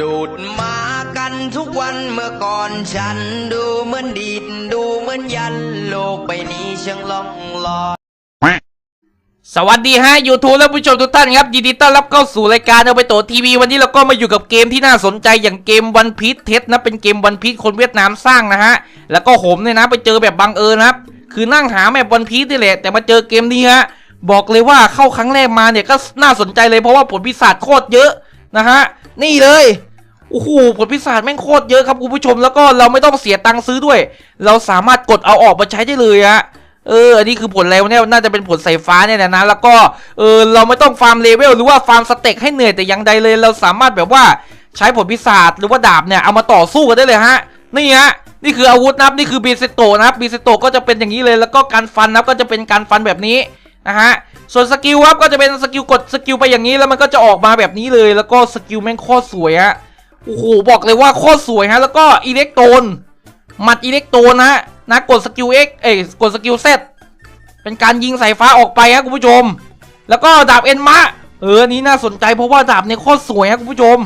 ดูดมากันทุกวันเมื่อก่อนฉันดูเหมือนดีดดูเหมือนยันโลกใบนี้ช่างล่องลอยสวัสดีฮะยูทูบและผู้ชมทุกท่านครับยินดีต้อนรับเข้าสู่รายการเอาไปโตทีวีวันนี้เราก็มาอยู่กับเกมที่น่าสนใจอย่างเกมวันพี e เทสนะเป็นเกมวันพี e คนเวียดนามสร้างนะฮะแล้วก็ผมเนี่ยนะไปเจอแบบบังเอิญนะครับคือนั่งหาแมปวันพี e นี่แหละแต่มาเจอเกมนี้ฮะบอกเลยว่าเข้าครั้งแรกมาเนี่ยก็น่าสนใจเลยเพราะว่าผลพิศาจโคตรเยอะนะฮะนี่เลย โอ้โหผลพิศาจแม่งโคตรเยอะครับคุณผู้ชมแล้วก็เราไม่ต้องเสียตังค์ซื้อด้วย เราสามารถกดเอาออกมาใช้ได้เลยฮะเออ อันนี้คือผลแล้วเนี่ยน่าจะเป็นผลสายฟ้าเนี่ยนะ แล้วก็เออเราไม่ต้องฟาร์มเลเวลหรือว่าฟาร์มสเต็กให้เหนื่อยแต่อย่างใดเลย เราสามารถแบบว่าใช้ผลพิศาจหรือว่าดาบเนี่ยเอามาต่อสู้กันได้เลยฮะ นี่ฮะ นี่คืออาวุธนะครับนี่คือบีเซโตนะครับบีเซโตก็จะเป็นอย่างนี้เลย แล้วก็การฟันนะครับก็จะเป็นการฟันแบบนี้นะฮะ ส่วนสกิลครับก็จะเป็นสกิลกดสกิลไปอย่างนี้แล้วมันก็จะออกมาแบบนี้เลย แล้วก็สกิลแม่งโคตรสวยฮะ โอ้โหบอกเลยว่าโคตรสวยฮะแล้วก็อิเล็กโตนหมัดอิเล็กโตนนะนะกดสกิล X เอ้กดสกิล Z เป็นการยิงสายฟ้าออกไปครับคุณผู้ชม แล้วก็ดาบเอ็นมะเออนี้น่าสนใจเพราะว่าดาบเนี่ยโคตรสวยครับคุณผู้ชม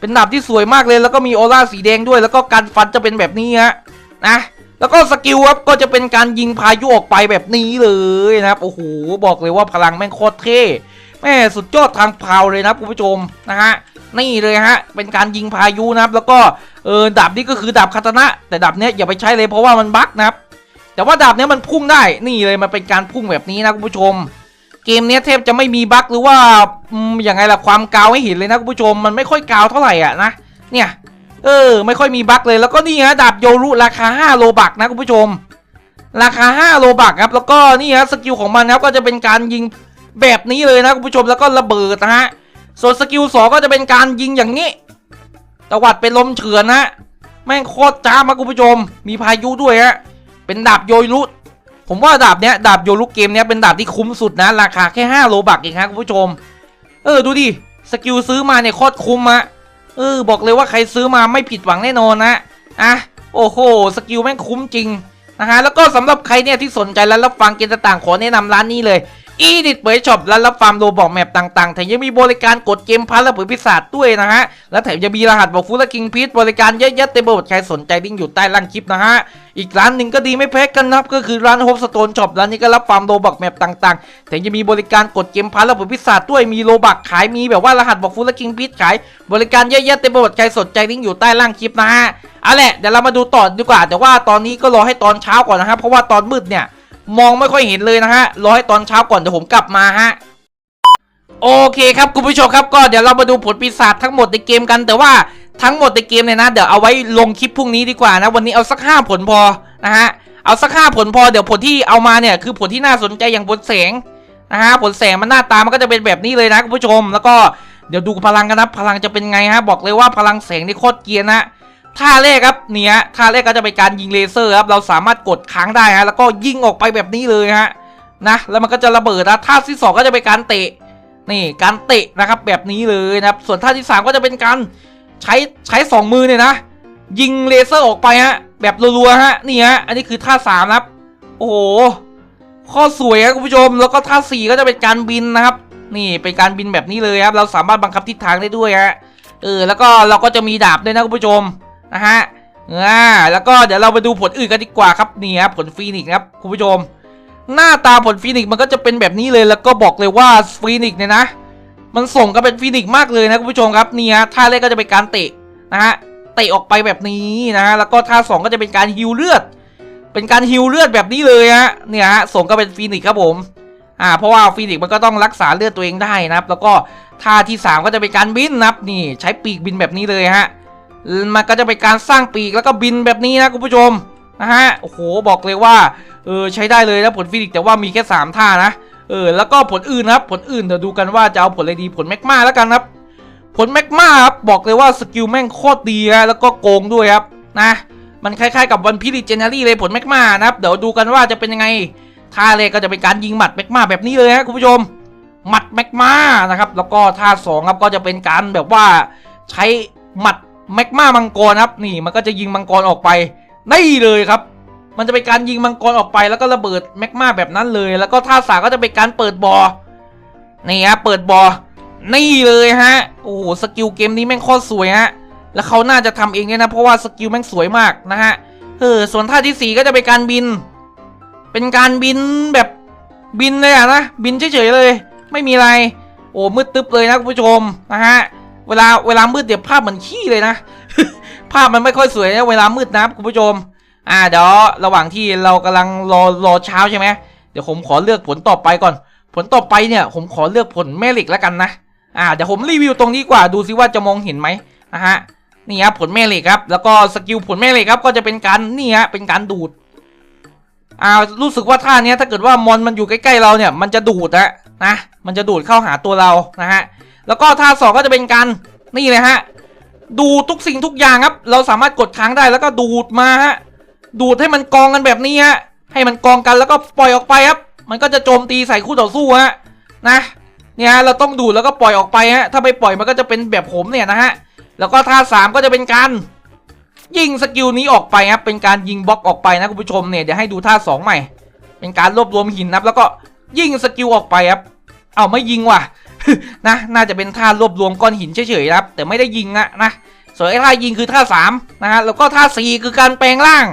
เป็นดาบที่สวยมากเลยแล้วก็มีออร่าสีแดงด้วยแล้วก็การฟันจะเป็นแบบนี้ฮะนะแล้วก็สกิลครับก็จะเป็นการยิงพายุออกไปแบบนี้เลยนะครับโอ้โหบอกเลยว่าพลังแม่งโคตรเท่ แม่สุดยอดทางพาวเลยนะครับคุณผู้ชมนะฮะนี่เลยฮะเป็นการยิงพายุนะครับ แล้วก็เออดาบนี้ก็คือดาบคาตนะ แต่ดาบเนี้ยอย่าไปใช้เลยเพราะว่ามันบั๊กนะครับ แต่ว่าดาบเนี้ยมันพุ่งได้นี่เลยมันเป็นการพุ่งแบบนี้นะคุณผู้ชม เกมเนี้ยเทพจะไม่มีบั๊กหรือว่าอืมอย่างไงล่ะความกาวให้เห็นเลยนะคุณผู้ชม มันไม่ค่อยกาวเท่าไหร่อะนะเนี่ยเออ ไม่ค่อยมีบั๊กเลยแล้วก็นี่ฮะดาบโยรุราคา 5 โลบักนะคุณผู้ชม ราคา 5 โลบักครับ แล้วก็นี่ฮะสกิลของมันนะครับก็จะเป็นการยิง แบบนี้เลยนะคุณผู้ชมแล้วก็ระเบิดนะฮะส่วนสกิลสองก็จะเป็นการยิงอย่างนี้ตวัดเป็นลมเฉือนนะแม่งโคตรจ้ามากคุณผู้ชม มีพายุด้วยฮะเป็นดาบโยรุผมว่าดาบเนี้ยดาบโยรุเกมเนี้ยเป็นดาบที่คุ้มสุดนะราคาแค่5โลบักเองครับคุณผู้ชม เออดูดิสกิลซื้อมาเนี่ยโคตรคุ้มอะเออบอกเลยว่าใครซื้อมาไม่ผิดหวังแน่นอนนะอะโอ้โหสกิลแม่งคุ้มจริงนะฮะแล้วก็สำหรับใครเนี่ยที่สนใจและรับฟังเกมต่างๆขอแนะนำร้านนี้เลย อีดิทเบย์ช็อปและรับฟาร์มโลบอกแมปต่างๆแถมยังมีบริการกดเกมพัทและเผยพิศาจด้วยนะฮะ และแถมยังมีรหัสบอกฟูและคิงพีทบริการเยอะแยะเต็มไปหมดใครสนใจลิงอยู่ใต้ล่างคลิปนะฮะ อีกร้านหนึ่งก็ดีไม่แพ้กันนะครับก็คือร้านโฮมสโตนช็อปร้านนี้ก็รับฟาร์มโลบอกแมปต่างๆแถมยังมีบริการกดเกมพัทและเผยพิศาจด้วยมีโลบักขายมีแบบว่ารหัสบอกฟูและคิงพีทขาย บริการเยอะแยะเต็มไปหมดใครสนใจลิงอยู่ใต้ล่างคลิปนะฮะเอาแหละเดี๋ยวเรามาดูต่อดีกว่า แต่ว่าตอนนี้ก็รอให้ตอนเช้าก่อนนะครับเพราะว่าตอนมืดเนี่ย มองไม่ค่อยเห็นเลยนะฮะรอให้ตอนเช้าก่อนเดี๋ยวผมกลับมาฮะโอเคครับคุณผู้ชมครับก็เดี๋ยวเรามาดูผลปีศาจทั้งหมดในเกมกัน แต่ว่าทั้งหมดในเกมเนี่ยนะ เดี๋ยวเอาไว้ลงคลิปพรุ่งนี้ดีกว่านะวันนี้เอาสักห้าผลพอนะฮะเอาสักห้าผลพอเดี๋ยวผลที่เอามาเนี่ยคือผลที่น่าสนใจอย่างผลแสงนะฮะผลแสงมันหน้าตามันก็จะเป็นแบบนี้เลยนะคุณผู้ชม แล้วก็เดี๋ยวดูพลังกันนะพลังจะเป็นไงฮะบอกเลยว่าพลังแสงนี่โคตรเกียร์นะ ท่าแรกครับเนี่ยท่าแรกก็จะเป็นการยิงเลเซอร์ครับเราสามารถกดค้างได้ฮะแล้วก็ยิงออกไปแบบนี้เลยฮะนะแล้วมันก็จะระเบิดนะท่าที่สองก็จะเป็นการเตะนี่การเตะนะครับแบบนี้เลยนะครับส่วนท่าที่สามก็จะเป็นการใช้ใช้สองมือเนี่ยนะ ยิงเลเซอร์ออกไปฮะแบบรัวๆฮะนี่ฮะอันนี้คือท่าสามนะครับโอ้โหข้อสวยครับคุณผู้ชม แล้วก็ท่าสี่ก็จะเป็นการบินนะครับ นี่เป็นการบินแบบนี้เลยครับเราสามารถบังคับทิศทางได้ด้วยฮะเออแล้วก็เราก็จะมีดาบด้วยนะคุณผู้ชม นะฮะอ่าแล้วก็เดี๋ยวเราไปดูผลอื่นกันดีกว่าครับนี่ครับผลฟีนิกซ์ครับคุณผู้ชม หน้าตาผลฟีนิกซ์มันก็จะเป็นแบบนี้เลยแล้วก็บอกเลยว่าฟีนิกซ์เนี่ยนะ มันส่งกันเป็นฟีนิกซ์มากเลยนะคุณผู้ชมครับนี่ฮะท่าแรกก็จะเป็นการเตะนะฮะเตะออกไปแบบนี้นะฮะแล้วก็ท่าสองก็จะเป็นการฮิวเลือด เป็นการฮิวเลือดแบบนี้เลยฮะเนี่ยฮะส่งก็เป็นฟีนิกซ์ครับผมอ่าเพราะว่าฟีนิกซ์มันก็ต้องรักษาเลือดตัวเองได้นะครับ แล้วก็ท่าที่สามก็จะเป็นการบินนะครับนี่ใช้ปีกบินแบบนี้เลยฮะ มันก็จะเป็นการสร้างปีกแล้วก็บินแบบนี้นะคุณผู้ชมนะฮะโอ้โหบอกเลยว่าเออใช้ได้เลยนะผลฟิสิกส์แต่ว่ามีแค่ 3 ท่านะเออแล้วก็ผลอื่นนะครับผลอื่นเดี๋ยวดูกันว่าจะเอาผลอะไรดีผลแมกมาแล้วกันครับ ผลแมกมาครับบอกเลยว่าสกิลแม่งโคตรดีฮะแล้วก็โกงด้วยครับนะมันคล้ายๆกับวันพิริเจนารี่เลยผลแมกมานะครับเดี๋ยวดูกันว่าจะเป็นยังไงท่าแรกก็จะเป็นการยิงหมัดแมกมาแบบนี้เลยฮะคุณผู้ชมหมัดแมกมานะครับแล้วก็ท่าสองครับก็จะเป็นการแบบว่าใช้หมัด แมกมามังกรครับนี่มันก็จะยิงมังกรออกไปนี่เลยครับ มันจะเป็นการยิงมังกรออกไปแล้วก็ระเบิดแมกมาแบบนั้นเลย แล้วก็ท่าสาก็จะเป็นการเปิดบอนี่ฮะเปิดบอนี่เลยฮะโอ้โหสกิลเกมนี้แม่งโคตรสวยฮะแล้วเขาน่าจะทำเองเนี่ยนะเพราะว่าสกิลแม่งสวยมากนะฮะเออส่วนท่าที่สี่ก็จะเป็นการบิน เป็นการบินแบบบินเลยอะนะบินเฉยๆเลย ไม่มีอะไร โอ้มืดตึ๊บเลยนะคุณผู้ชมนะฮะ เวลาเวลามืดเดี๋ยวภาพเหมือนขี้เลยนะ ภาพมันไม่ค่อยสวยนะเวลามืดนะคุณผู้ชม อ่าเดี๋ยวระหว่างที่เรากำลังรอรอเช้าใช่ไหมเดี๋ยวผมขอเลือกผลต่อไปก่อน ผลต่อไปเนี่ย ผมขอเลือกผลแม่เหล็กแล้วกันนะอ่าเดี๋ยวผมรีวิวตรงนี้กว่าดูซิว่าจะมองเห็นไหมนะฮะนี่ครับผลแม่เหล็กครับ แล้วก็สกิลผลแม่เหล็กครับ ก็จะเป็นการนี่ฮะเป็นการดูดอ่ารู้สึกว่าท่าเนี้ยถ้าเกิดว่ามอนมันอยู่ใกล้ๆเราเนี่ย มันจะดูดนะนะมันจะดูดเข้าหาตัวเรานะฮะ แล้วก็ท่าสองก็จะเป็นการนี่เลยฮะ ดูทุกสิ่งทุกอย่างครับ เราสามารถกดค้างได้แล้วก็ดูดมาฮะ ดูดให้มันกองกันแบบนี้ฮะ ให้มันกองกันแล้วก็ปล่อยออกไปครับ มันก็จะโจมตีใส่คู่ต่อสู้ฮะ นะ เนี่ยเราต้องดูดแล้วก็ปล่อยออกไปฮะ ถ้าไม่ปล่อยมันก็จะเป็นแบบผมเนี่ยนะฮะ แล้วก็ท่าสามก็จะเป็นการยิงสกิลนี้ออกไปครับ เป็นการยิงบล็อกออกไปนะคุณผู้ชมเนี่ยเดี๋ยวให้ดูท่าสองใหม่ เป็นการรวบรวมหินนะครับ แล้วก็ยิงสกิลออกไปครับ เอาไม่ยิงว่ะ นะน่าจะเป็นท่ารวบรวมก้อนหินเฉยๆนะครับ แต่ไม่ได้ยิงนะนะส่วนไอ้ท่ายิงคือท่าสามนะฮะแล้วก็ท่าสี่คือการแปลงร่าง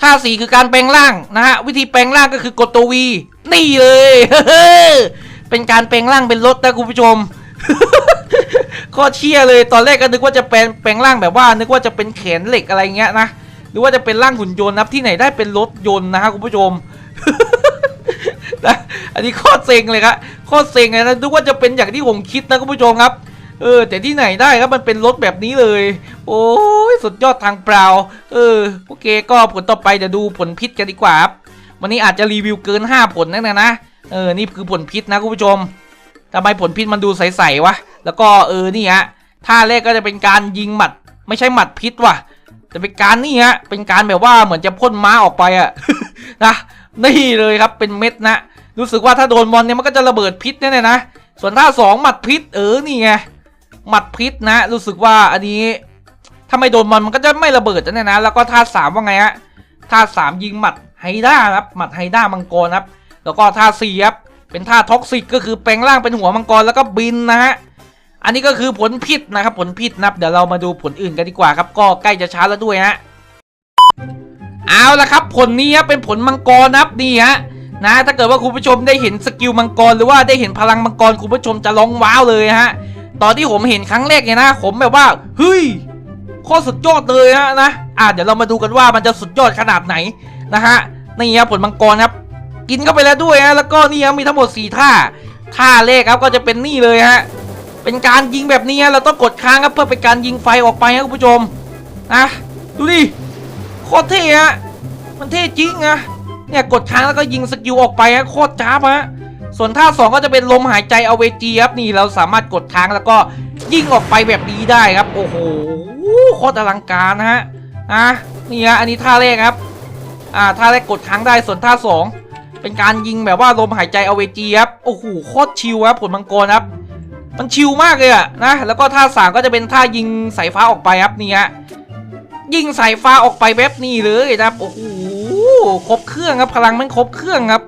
ท่าสี่คือการแปลงร่างนะฮะวิธีแปลงร่างก็คือกดตัววีนี่เลยเป็นการแปลงร่างเป็นรถนะคุณผู้ชมก็เชี่ยเลยตอนแรกก็นึกว่าจะแปลงแปลงร่างแบบว่า นึกว่าจะเป็นแขนเหล็กอะไรเงี้ยนะหรือว่าจะเป็นร่างหุ่นยนต์นะครับที่ไหนได้เป็นรถยนต์นะฮะคุณผู้ชม นะอันนี้โคตรเซ็งเลยครับโคตรเซ็งเลยนะนึกว่าจะเป็นอย่างที่ผมคิดนะคุณผู้ชมครับเออแต่ที่ไหนได้ครับมันเป็นรถแบบนี้เลย โอ้ยสุดยอดทางเปล่า เออโอเคก็ผลต่อไปเดี๋ยวดูผลพิษกันดีกว่าครับวันนี้อาจจะรีวิวเกิน 5 ผลนั่นนะนะเออนี่คือผลพิษนะคุณผู้ชมทำไมผลพิษมันดูใสๆวะแล้วก็เออนี่ฮะท่าแรกก็จะเป็นการยิงหมัด ไม่ใช่หมัดพิษว่ะแต่เป็นการนี่ฮะเป็นการแบบว่าเหมือนจะพ่นม้าออกไปอะนะนี่เลยครับเป็นเม็ดนะ รู้สึกว่าถ้าโดนบอลเนี่ยมันก็จะระเบิดพิษแน่ๆนะ ส่วนท่าสองหมัดพิษเออนี่ไงหมัดพิษนะ รู้สึกว่าอันนี้ถ้าไม่โดนบอลมันก็จะไม่ระเบิดแน่ๆนะ แล้วก็ท่าสามว่าไงฮะท่าสามยิงหมัดไฮด้าครับหมัดไฮด้ามังกรครับ แล้วก็ท่าสี่ครับเป็นท่าท็อกซิกก็คือแปลงร่างเป็นหัวมังกรแล้วก็บินนะฮะอันนี้ก็คือผลพิษนะครับผลพิษนับเดี๋ยวเรามาดูผลอื่นกันดีกว่าครับ ก็ใกล้จะช้าแล้วด้วยฮะเอาละครับผลนี้ครับเป็นผลมังกรนับนี่ฮะ นะ ถ้าเกิดว่าคุณผู้ชมได้เห็นสกิลมังกรหรือว่าได้เห็นพลังมังกรคุณผู้ชมจะร้องว้าวเลยฮะ ตอนที่ผมเห็นครั้งแรกเนี่ยนะ ผมแบบว่าเฮ้ยโคตรสุดยอดเลยฮะนะอะเดี๋ยวเรามาดูกันว่ามันจะสุดยอดขนาดไหนนะฮะนี่ครับผลมังกรครับ กินเข้าไปแล้วด้วยฮะแล้วก็นี่ครับมีทั้งหมด4ท่าท่าแรกครับก็จะเป็นนี่เลยฮะเป็นการยิงแบบนี้ฮะเราต้องกดค้างครับเพื่อเป็นการยิงไฟออกไปครับคุณผู้ชมนะดูดิโคตรเท่ฮะมันเท่จริงอะ เนี่ยกดค้างแล้วก็ยิงสกิลออกไปฮะโคตรจ้าบฮะส่วนท่าสองก็จะเป็นลมหายใจเอาเวจีครับนี่เราสามารถกดค้างแล้วก็ยิงออกไปแบบนี้ได้ครับ โอ้โหโคตรอลังการนะฮะอะนี่ฮะอันนี้ท่าแรกครับอ่าท่าแรกกดค้างได้ส่วนท่าสองเป็นการยิงแบบว่าลมหายใจเอาเวจีครับโอ้โหโคตรชิลครับผลมังกรครับ มันชิลมากเลยอะนะแล้วก็ท่าสามก็จะเป็นท่ายิงสายฟ้าออกไปครับนี่ฮะยิงสายฟ้าออกไปแบบนี้เลยนะครับโอ้โห ครบเครื่องครับพลังมันครบเครื่องครับ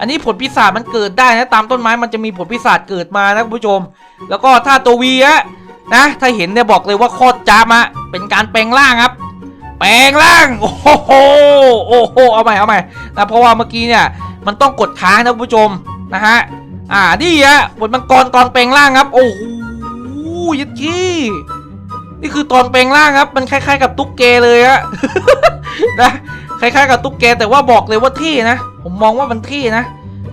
อันนี้ผลปีศาจมันเกิดได้นะ ตามต้นไม้มันจะมีผลปีศาจเกิดมานะคุณผู้ชม แล้วก็ถ้าตัววีอะนะ ถ้าเห็นเนี่ยบอกเลยว่าโคตรจามะเป็นการแปลงร่างครับ แปลงร่าง โอ้โหโอ้โหเอาใหม่เอาใหม่นะเพราะว่าเมื่อกี้เนี่ยมันต้องกดค้างนะคุณผู้ชมนะฮะอ่านี่ฮะบทมังกรก่อนแปลงร่างครับ โอ้โหยัดขี้นี่คือตอนแปลงร่างครับ มันคล้าย ๆ กับตุ๊กแกเลยอะนะ คล้ายๆกับตุ๊กแกแต่ว่าบอกเลยว่าเท่นะ ผมมองว่ามันเท่นะ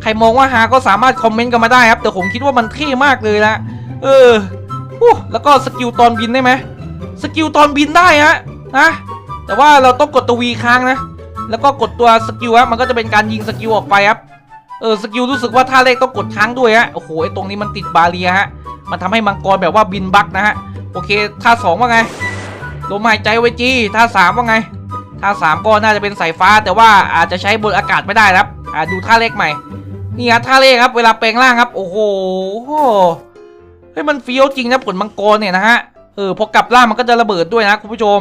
ใครมองว่าฮาก็สามารถคอมเมนต์กันมาได้ครับ แต่ผมคิดว่ามันเท่มากเลยละเออแล้วก็สกิลตอนบินได้ไหมสกิลตอนบินได้ฮะนะแต่ว่าเราต้องกดตัววีค้างนะ แล้วก็กดตัวสกิลครับมันก็จะเป็นการยิงสกิลออกไปครับเออสกิลรู้สึกว่าท่าแรกต้องกดค้างด้วยฮะโอ้โหไอตรงนี้มันติดบาเรียฮะมันทำให้มังกรแบบว่าบินบักนะฮะโอเคท่าสองว่าไงลมหายใจไว้จีท่าสามว่าไง ท่าสามก็น่าจะเป็นสายฟ้า แต่ว่าอาจจะใช้บนอากาศไม่ได้ครับอ่าดูท่าเลขใหม่นี่ครับท่าเลขครับ เวลาแปลงร่างครับ โอ้โหเฮ้ยมันเฟี้ยวจริงนะผลมังกรเนี่ยนะฮะเออพอกลับร่างมันก็จะระเบิดด้วยนะคุณผู้ชม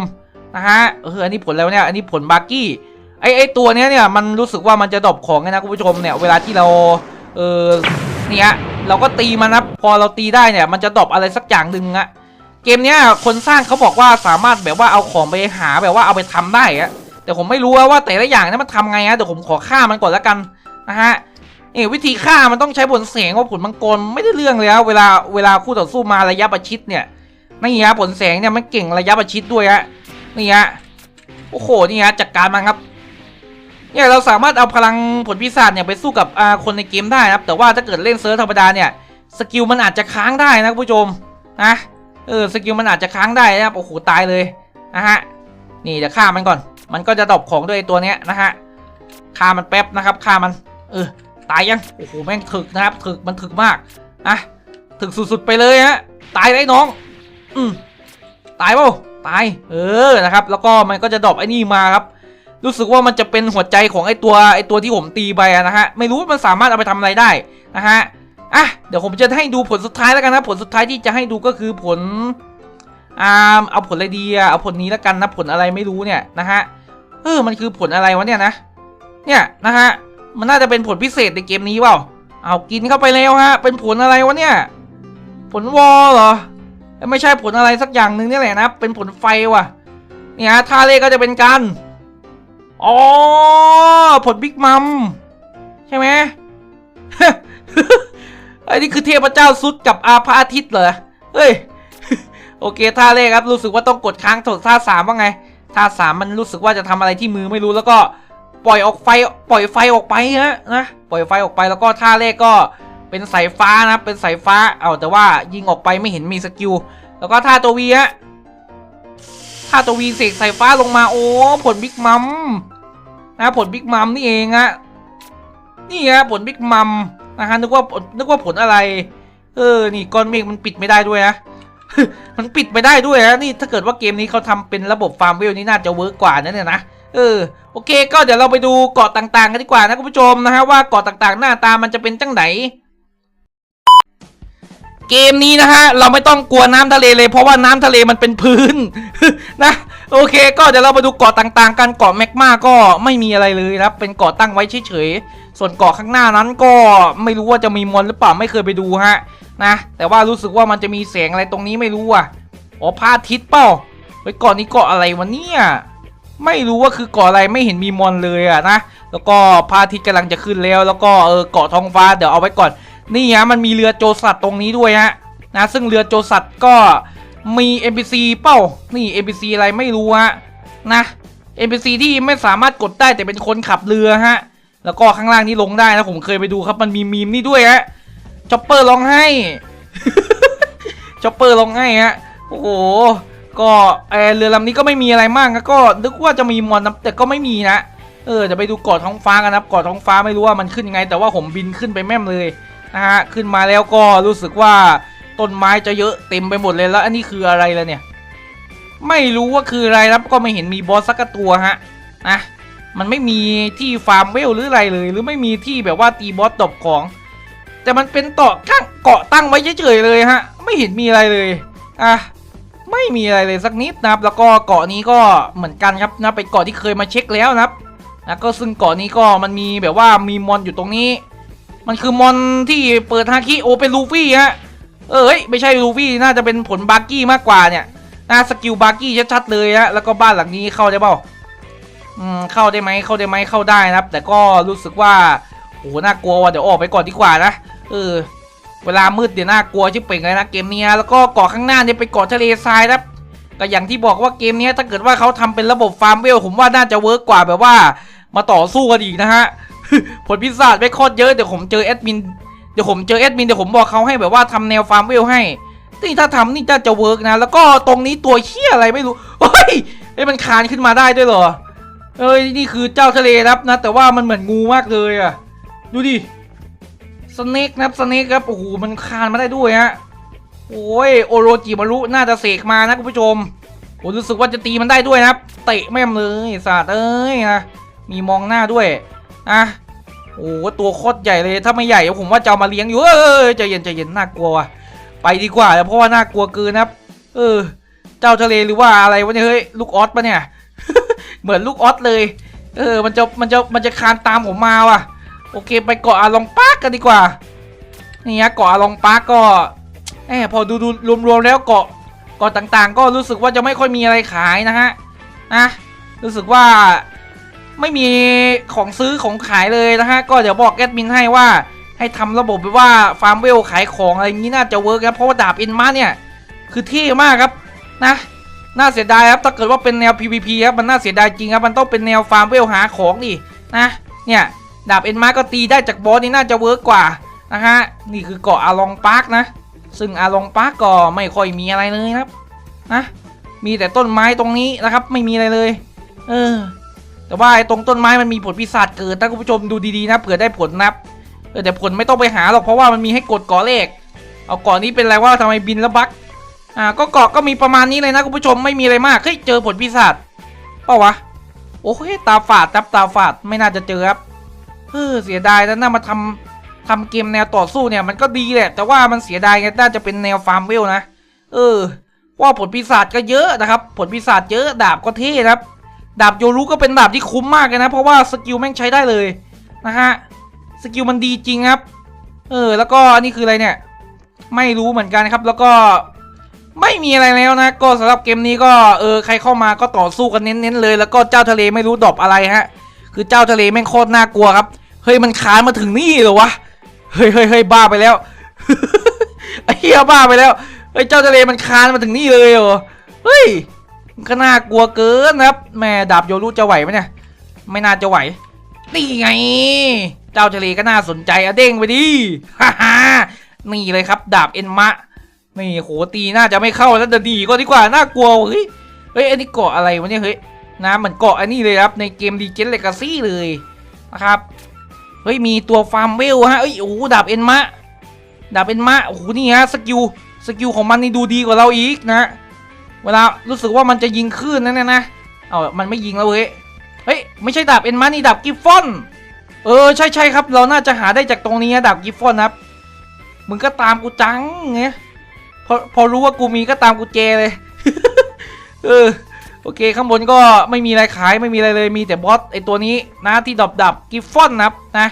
นะฮะเอออันนี้ผลแล้วเนี่ยอันนี้ผลบาร์กี้ไอไอตัวเนี้ยเนี่ยมันรู้สึกว่ามันจะดรอปของไงนะคุณผู้ชมเนี่ยเวลาที่เราเออเนี่ยเราก็ตีมันนะพอเราตีได้เนี่ยมันจะดรอปอะไรสักอย่างหนึ่งอะ เกมเนี้ยคนสร้างเขาบอกว่าสามารถแบบว่าเอาของไปหาแบบว่าเอาไปทำได้อะแต่ผมไม่รู้ว่าแต่ละอย่างนี่มันทำไงฮะเดี๋ยวผมขอฆ่ามันก่อนแล้วกันนะฮะเออวิธีฆ่ามันต้องใช้ผลแสงว่าผลมังกรไม่ได้เรื่องเลยฮะเวลาเวลาคู่ต่อสู้มาระยะประชิดเนี่ยนี่ฮะผลแสงเนี่ยมันเก่งระยะประชิดด้วยฮะนี่ฮะโอ้โหนี่ฮะจัดการมันครับเนี่ยเราสามารถเอาพลังผลพิศาจเนี่ยไปสู้กับอ่าคนในเกมได้นะครับแต่ว่าถ้าเกิดเล่นเซิร์ฟธรรมดาเนี่ยสกิลมันอาจจะค้างได้นะคุณผู้ชมนะ เออสกิลมันอาจจะค้างได้นะครับโอ้โหตายเลยนะฮะนี่เดี๋ยวฆ่ามันก่อน มันก็จะดรอปของด้วยตัวเนี้ยนะฮะฆ่ามันแป๊บนะครับฆ่ามัน เออตายยังโอ้โหแม่งถึกนะครับถึกมันถึกมากอะถึกสุดๆไปเลยฮะตายเลยน้อง อืมตายเปล่าตายเออนะครับแล้วก็มันก็จะดรอปไอ้นี่มาครับรู้สึกว่ามันจะเป็นหัวใจของไอ้ตัวไอ้ตัวที่ผมตีไปอะนะฮะไม่รู้ว่ามันสามารถเอาไปทำอะไรได้นะฮะ อะเดี๋ยวผมจะให้ดูผลสุดท้ายแล้วกันนะผลสุดท้ายที่จะให้ดูก็คือผลอ่าเอาผลอะไรดีอะเอาผลนี้แล้วกันนะผลอะไรไม่รู้เนี่ยนะฮะเออมันคือผลอะไรวะเนี่ยนะ เนี่ยนะฮะมันน่าจะเป็นผลพิเศษในเกมนี้เปล่าเอากินเข้าไปแล้วฮะ เป็นผลอะไรวะเนี่ย ผลวอลเหรอไม่ใช่ผลอะไรสักอย่างหนึ่งนี่แหละนะเป็นผลไฟว่ะเนี่ยฮะท่าเลขก็จะเป็นการอ๋อผลบิ๊กมัมใช่ไหม ไอ้นี่คือเทพเจ้าซุดกับอาพระอาทิตย์เหรอ เฮ้ย โอเคท่าแรกครับ รู้สึกว่าต้องกดค้างถดท่าสามว่าไง ท่าสามมันรู้สึกว่าจะทำอะไรที่มือไม่รู้แล้วก็ปล่อยออกไฟปล่อยไฟออกไปฮะนะปล่อยไฟออกไปแล้วก็ท่าแรกก็เป็นสายฟ้านะเป็นสายฟ้าเอาแต่ว่ายิงออกไปไม่เห็นมีสกิลแล้วก็ท่าตัววีฮะท่าตัววีเสกสายฟ้าลงมาโอ้ผลบิ๊กมัมนะผลบิ๊กมัมนี่เองฮะนี่ฮะผลบิ๊กมัม นะฮะนึกว่านึกว่าผลอะไร เออ นี่ก้อนเมฆมันปิดไม่ได้ด้วยนะ มันปิดไม่ได้ด้วยนะนี่ถ้าเกิดว่าเกมนี้เขาทำเป็นระบบฟาร์มเวลนี่น่าจะเวิร์กกว่านั่นเนี่ยนะ เออ โอเค ก็เดี๋ยวเราไปดูเกาะต่างๆกันดีกว่านะคุณผู้ชมนะฮะว่าเกาะต่างๆ หน้าตามันจะเป็นจังไหนเกมนี้นะฮะเราไม่ต้องกลัวน้ำทะเลเลย เพราะว่าน้ำทะเลมันเป็นพื้นนะ โอเค ก็เดี๋ยวเรามาดูเกาะต่างๆ กันเกาะแมกมาก็ไม่มีอะไรเลยนะครับเป็นเกาะตั้งไว้เฉยๆส่วนเกาะข้างหน้านั้นก็ไม่รู้ว่าจะมีมอนหรือเปล่าไม่เคยไปดูฮะนะแต่ว่ารู้สึกว่ามันจะมีแสงอะไรตรงนี้ไม่รู้อะอ๋อพระอาทิตย์เปล่าเฮ้ยเกาะนี้เกาะอะไรวะเนี่ยไม่รู้ว่าคือเกาะอะไรไม่เห็นมีมอนเลยอะนะแล้วก็พระอาทิตย์กำลังจะขึ้นแล้ว แล้วก็เออเกาะท้องฟ้าเดี๋ยวเอาไว้ก่อน นี่ฮะมันมีเรือโจรสัตตรงนี้ด้วยฮะนะซึ่งเรือโจรสัตก็ มี NPC เป้า นี่ NPC อะไรไม่รู้ฮะ นะ NPC ที่ไม่สามารถกดได้แต่เป็นคนขับเรือฮะ แล้วก็ข้างล่างนี้ลงได้นะผมเคยไปดูครับมันมีมีมนี่ด้วยฮะชอปเปอร์ร้องไห้ชอปเปอร์ร้องไห้ฮะ โอ้โห ก็เออเรือลำนี้ก็ไม่มีอะไรมากนะก็นึกว่าจะมีมอนนะแต่ก็ไม่มีนะเออจะไปดูกาะท้องฟ้ากันนะครับกาะท้องฟ้าไม่รู้ว่ามันขึ้นยังไง แต่ว่าผมบินขึ้นไปแม่มเลยนะฮะขึ้นมาแล้วก็รู้สึกว่า ต้นไม้จะเยอะเต็มไปหมดเลยแล้ว อันนี้คืออะไรล่ะเนี่ย ไม่รู้ว่าคืออะไรครับก็ไม่เห็นมีบอสสักตัวฮะนะมันไม่มีที่ฟาร์มเวลหรืออะไรเลย หรือไม่มีที่แบบว่าตีบอสตบของ แต่มันเป็นเกาะตั้งเกาะตั้งไว้เฉยๆเลยฮะ ไม่เห็นมีอะไรเลยอะไม่มีอะไรเลยสักนิดนะครับ แล้วก็เกาะนี้ก็เหมือนกันครับนะเป็นเกาะที่เคยมาเช็คแล้วนะครับนะก็ซึ่งเกาะนี้ก็มันมีแบบว่ามีมอนอยู่ตรงนี้ มันคือมอนที่เปิดฮาคิโอเป็นลูฟี่ฮะ เอ้ยไม่ใช่ลูฟี่น่าจะเป็นผลบาร์กี้มากกว่าเนี่ยนะสกิลบาร์กี้ชัดๆเลยฮะแล้วก็บ้านหลังนี้เข้าได้เปล่าอืมเข้าได้ไหมเข้าได้ไหมเข้าได้นะครับ แต่ก็รู้สึกว่าโหน่ากลัวว่ะเดี๋ยวออกไปก่อนดีกว่านะเออเวลามืดเดี๋ยวน่ากลัวชิบเป่งเลยนะเกมนี้แล้วก็เกาะข้างหน้าเนี่ยเป็นเกาะทะเลทรายนะครับก็อย่างที่บอกว่าเกมนี้ถ้าเกิดว่าเขาทำเป็นระบบฟาร์มเวลผมว่าน่าจะเวิร์กกว่าแบบว่า มาต่อสู้กันอีกนะฮะผลพิศดาจไม่โคตรเยอะเดี๋ยวผมเจอแอดมิน เดี๋ยวผมเจอแอดมินเดี๋ยวผมบอกเขาให้แบบว่าทำแนวฟาร์มเวลให้นี่ถ้าทำนี่น่าจะเวิร์กนะ แล้วก็ตรงนี้ตัวเชี่ยอะไรไม่รู้เฮ้ยไอ้มันคานขึ้นมาได้ด้วยเหรอเอ้ยนี่คือเจ้าทะเลครับนะ แต่ว่ามันเหมือนงูมากเลยอะดูดิสเน็กนะครับสเน็กครับโอ้โหมันคานมาได้ด้วยฮะโอ้ยโอโรจิมารุน่าจะเสกมานะคุณผู้ชมผมรู้สึกว่าจะตีมันได้ด้วยนะครับเตะแม่มเลยสาดเอ้ยนะมีมองหน้าด้วยอะ โอ้โหตัวโคตรใหญ่เลยถ้าไม่ใหญ่ผมว่าจะามาเลี้ยงอยู่เอ้ยใจเย็นใจเย็นน่ากลัวว่ะไปดีกว่าเพราะว่าน่ากลัวเกินนะครับ เออ เจ้าทะเลหรือว่าอะไรวะเนี่ยเฮ้ยลูกออสปะเนี่ย เหมือนลูกออสเลย เออ มันจะมันจะมันจะคานตามผมมาว่ะ โอเค ไปเกาะอาลองปาร์กกันดีกว่านี่ฮะเกาะอาลองปาร์กก็แหมพอดูดูรวมๆแล้วเกาะเกาะต่างๆ ก็รู้สึกว่าจะไม่ค่อยมีอะไรขายนะฮะนะรู้สึกว่า ไม่มีของซื้อของขายเลยนะฮะ ก็เดี๋ยวบอกแอดมินให้ว่าให้ทำระบบแบบว่าฟาร์มเวลขายของอะไรนี้น่าจะเวิร์กครับเพราะว่าดาบเอ็นมาเนี่ย คือเท่มากครับนะน่าเสียดายครับถ้าเกิดว่าเป็นแนว PVP ครับมันน่าเสียดายจริงครับมันต้องเป็นแนวฟาร์มเวลหาของดินะเนี่ยดาบเอ็นมาก็ตีได้จากบอสนี่น่าจะเวิร์กกว่านะฮะนี่คือเกาะอาลองปาร์กนะ ซึ่งอาลองปาร์กก็ไม่ค่อยมีอะไรเลยครับนะมีแต่ต้นไม้ตรงนี้นะครับ ไม่มีอะไรเลย เออ แต่ว่าไอ้ตรงต้นไม้มันมีผลปีศาจเกิดนะคุณผู้ชมดูดีๆนะเผื่อได้ผลนับเออแต่ผลไม่ต้องไปหาหรอกเพราะว่ามันมีให้กดกาะเลข เอากาะนี้เป็นอะไรว่าทำไมบินแล้วบักอ่าก็เกาะก็มีประมาณนี้เลยนะคุณผู้ชมไม่มีอะไรมากเฮ้ยเจอผลปีศาจเปล่าวะโอ้ยตาฝาดครับตาฝาดไม่น่าจะเจอครับเฮ้อเสียดายแล้วน่ามาทำทำเกมแนวต่อสู้เนี่ยมันก็ดีแหละแต่ว่ามันเสียดายไงน่าจะเป็นแนวฟาร์มเวลนะเออว่าผลปีศาจก็เยอะนะครับ ผลปีศาจเยอะดาบก็เท่นะครับ ดาบโยรุก็เป็นดาบที่คุ้มมากเลยนะ เพราะว่าสกิลแม่งใช้ได้เลยนะฮะสกิลมันดีจริงครับ เออ แล้วก็นี่คืออะไรเนี่ย ไม่รู้เหมือนกันครับ แล้วก็ไม่มีอะไรแล้วนะ ก็สำหรับเกมนี้ก็เออใครเข้ามาก็ต่อสู้กันเน้นๆเลย แล้วก็เจ้าทะเลไม่รู้ดอปอะไรฮะ คือเจ้าทะเลแม่งโคตรน่ากลัวครับ เฮ้ยมันค้านมาถึงนี่เหรอวะ เฮ้ยเฮ้ยเฮ้ยบ้าไปแล้วไอ้เหี้ยบ้าไปแล้ว เฮ้ยเจ้าทะเลมันค้านมาถึงนี่เลยเหรอ เฮ้ย ก็น่ากลัวเกินนะครับแม่ดาบโยรุจะไหวไหมเนี่ยไม่น่าจะไหวนี่ไง เจ้าทะเลก็น่าสนใจอะเด้งไปดิฮ่าฮ่านี่เลยครับ ดาบเอ็นมะ นี่โหตีน่าจะไม่เข้าแล้วจะดีก็ดีกว่าน่ากลัวเฮ้ยเฮ้ยอันนี้เกาะอะไรวะเนี่ยเฮ้ยนะเหมือนเกาะอันนี้เลยครับในเกมดีเจนเลกาซี่เลยนะครับเฮ้ยมีตัวฟาร์มเวลฮะเอ้ยโอ้ดาบเอ็นมะดาบเอ็นมะโอ้โหนี่ฮะสกิลสกิลของมันนี่ดูดีกว่าเราอีกนะ เวลารู้สึกว่ามันจะยิงคลื่นนั่นนะนะเอามันไม่ยิงแล้วเว้ยเฮ้ยไม่ใช่ดาบเอ็นมานี่ดาบกิฟฟอน เออใช่ใช่ครับ เราน่าจะหาได้จากตรงนี้นะดาบกิฟฟอนครับมึงก็ตามกูจังไงพอพอรู้ว่ากูมีก็ตามกูเจเลย เออโอเคข้างบนก็ไม่มีอะไรขายไม่มีอะไรเลยมีแต่บอสไอตัวนี้นะที่ดับดับกิฟฟอนนะครับนะ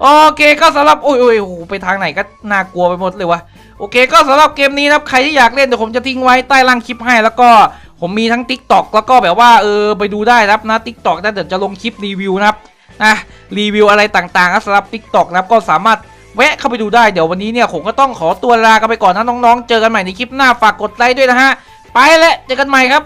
โอเคก็สำหรับโอ้ยโอ้ยโอ้ไปทางไหนก็น่ากลัวไปหมดเลยวะ โอเคก็สำหรับเกมนี้นะครับใครที่อยากเล่นเดี๋ยวผมจะทิ้งไว้ใต้ล่างคลิปให้แล้วก็ผมมีทั้ง Tik t o อกแล้วก็แบบว่าเออไปดูได้นะครับนะ Tik t o อกนะเดี๋ยวจะลงคลิปรีวิวนะครับนะรีวิวอะไรต่างๆนะสำหรับ Tik t o อกนะครับก็สามารถแวะเข้าไปดูได้เดี๋ยววันนี้เนี่ยผมก็ต้องขอตัวลากันไปก่อนนะน้องๆ เจอกันใหม่ในคลิปหน้าฝากกดไลค์ด้วยนะฮะไปแล้วเจอกันใหม่ครับ